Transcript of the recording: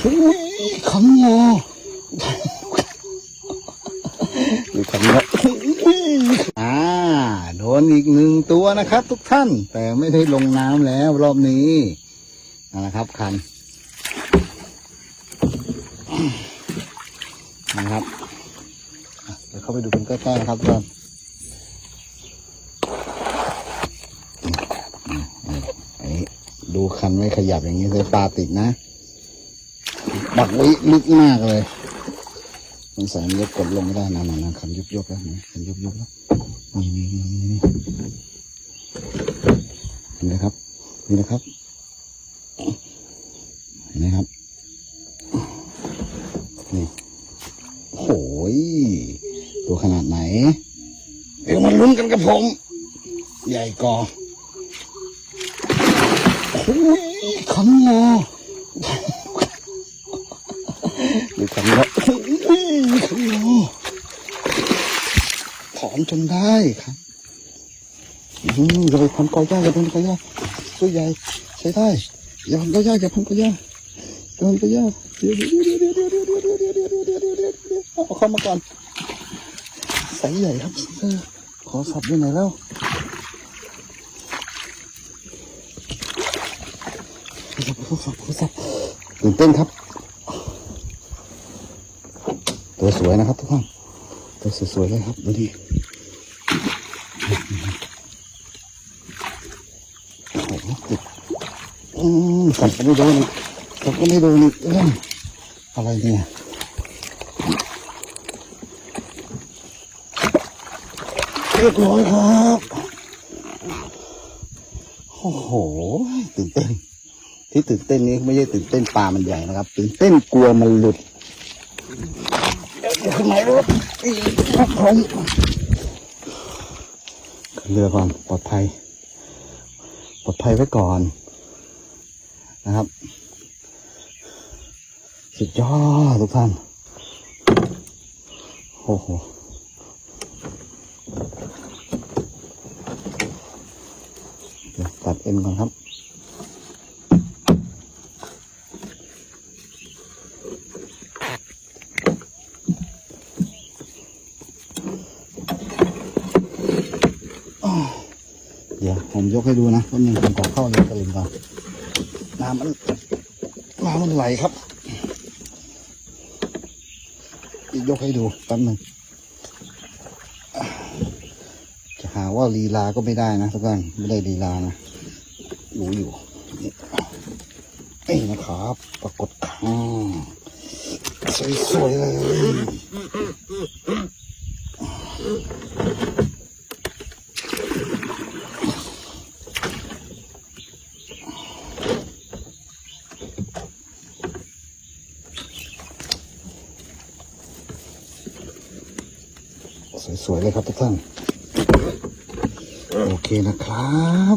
ขันงอดูขันงออุ้ยอ่าโดนอีกหนึ่งตัวนะครับทุกท่าน แต่ไม่ได้ลงน้ำแล้วรอบนี้นะครับคันนะครับเดี๋ยวเข้าไปดูกันใกล้ๆนะครับทุกท่านอันนี้ดูคันไม่ขยับอย่างนี้เลยปลาติดนะ บักไว้ลึกมากเลยสงสัยมันจะกดลงไม่ได้นะนะคันยุบยุบๆแล้วนะคันยุบยุบๆแล้วนี่นี่นี่นี่นี่นไหมครับ นี่นะครับเห็นไหมครับนี่โอ้ยตัวขนาดไหนเดี๋ยวมาลุ้นกันกับผม ใหญ่กอโอ้ยขันงอ ดูขันงออุ้ยขันงอถอนจนได้ครับอืมอย่าไปพันกอย่าอย่าพันกอย่าตัวใหญ่ใช้ได้อย่าพันกอย่าอย่าพันกอย่าอย่าพันกอย่าเดี๋ยวเดี๋ยวเดี๋ยวเดี๋ยวเดี๋ยวเดี๋ยวเดี๋ยวเดี๋ยวเดี๋ยวเดี๋ยวเดี๋ยวเดี๋ยวเดี๋ยวเอาเข้ามาก่อนใส่ใหญ่ครับเออขอสับด้วยหน่อยแล้วขอสับขอสับตื่นเต้นครับ ตัวสวยนะครับทุกท่านตัวสวยๆเลยครับดูดิโอ้โหติดอืมสับก็ไม่โดนอีกสับก็ไม่โดนอีกเอ้ยอะไรเนี่ยเรียบร้อยครับโอ้โหตื่นเต้นที่ตื่นเต้นนี้ไม่ใช่ตื่นเต้นปลามันใหญ่นะครับ ตื่นเต้นกลัวมันหลุด ไหนรถผมเรือก่อนปลอดภัย ปลอดภัยไว้ก่อน นะครับ สุดยอดทุกท่าน โอ้โหตัดเอ็นก่อนครับ เดี๋ยวผมยกให้ดูนะว่ายังผมขอเข้าในตะลิงก่อนน้ำมันน้ำมันไหลครับยกให้ดูแป๊บหนึงจะหาว่าลีลาก็ไม่ได้นะทุกท่านไม่ได้ลีลานะรู้อยู่นี่นี่นะครับ ปรากฏข้างสวยๆเลย สวยๆเลยครับทุกท่าน โอเคนะครับ